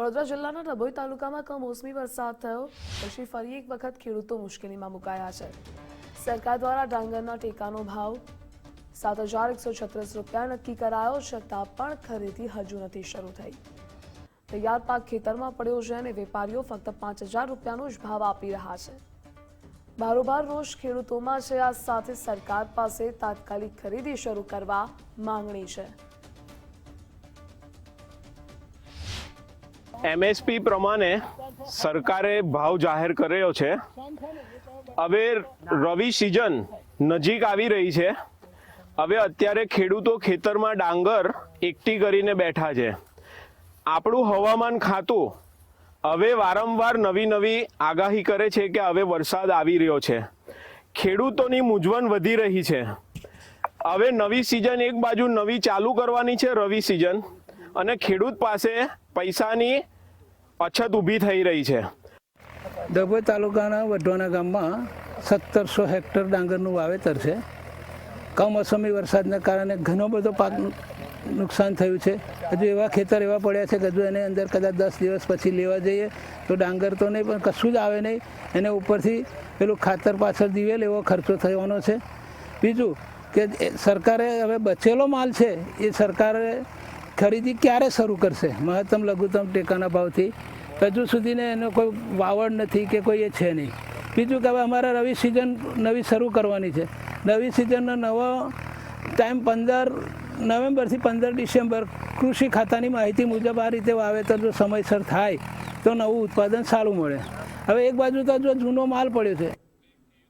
વડોદરા જિલ્લાના ડભોઈ તાલુકામાં કમોસમી વરસાદ થયો. પછી ફરી એક વખત ખેડૂતો મુશ્કેલીમાં મુકાયા છે. સરકાર દ્વારા ડાંગરના ટેકાનો ભાવ સાત હજાર એકસો છત્રીસ રૂપિયા નક્કી કરાયો છતાં પણ ખરીદી હજુ નથી શરૂ થઈ. તૈયાર પાક ખેતરમાં પડ્યો છે અને વેપારીઓ ફક્ત પાંચ હજાર રૂપિયાનો જ ભાવ આપી રહ્યા છે. બારોબાર રોષ ખેડૂતોમાં છે. આ સાથે સરકાર પાસે તાત્કાલિક ખરીદી શરૂ કરવા માંગણી છે. એમએસપી પ્રમાણે સરકારે ભાવ જાહેર કર્યો છે. હવે રવિ સિઝન નજીક આવી રહી છે. હવે અત્યારે ખેડૂતો ખેતરમાં ડાંગર એકઠી કરીને બેઠા છે. આપણું હવામાન ખાતું હવે વારંવાર નવી નવી આગાહી કરે છે કે હવે વરસાદ આવી રહ્યો છે. ખેડૂતોની મૂંઝવણ વધી રહી છે. હવે નવી સિઝન એક બાજુ નવી ચાલુ કરવાની છે રવિ સિઝન. અને ખેડૂત પાસે પૈસાની અછત ઊભી થઈ રહી છે. ડભોઈ તાલુકાના વઢવાના ગામમાં સત્તરસો હેક્ટર ડાંગરનું વાવેતર છે. કમોસમી વરસાદના કારણે ઘણો બધો પાક નુકસાન થયું છે. હજુ એવા ખેતર એવા પડ્યા છે કે હજુ એની અંદર કદાચ દસ દિવસ પછી લેવા જઈએ તો ડાંગર તો નહીં, પણ કશું જ આવે નહીં. એને ઉપરથી પેલું ખાતર પાછળ દિવેલ એવો ખર્ચો થવાનો છે. બીજું કે સરકારે હવે બચેલો માલ છે. એ સરકારે ખરીદી ક્યારે શરૂ કરશે? મહત્તમ, લઘુત્તમ ટેકાના ભાવથી? હજુ સુધીને એનો કોઈ વાવડ નથી કે કોઈ એ છે નહીં. બીજું કે હવે અમારે રવિ સિઝન નવી શરૂ કરવાની છે. નવી સિઝનનો નવો ટાઈમ પંદર નવેમ્બરથી પંદર ડિસેમ્બર કૃષિ ખાતાની માહિતી મુજબ આ રીતે વાવેતર જો સમયસર થાય તો નવું ઉત્પાદન સારું મળે. હવે એક બાજુ તો જો જૂનો માલ પડ્યો છે.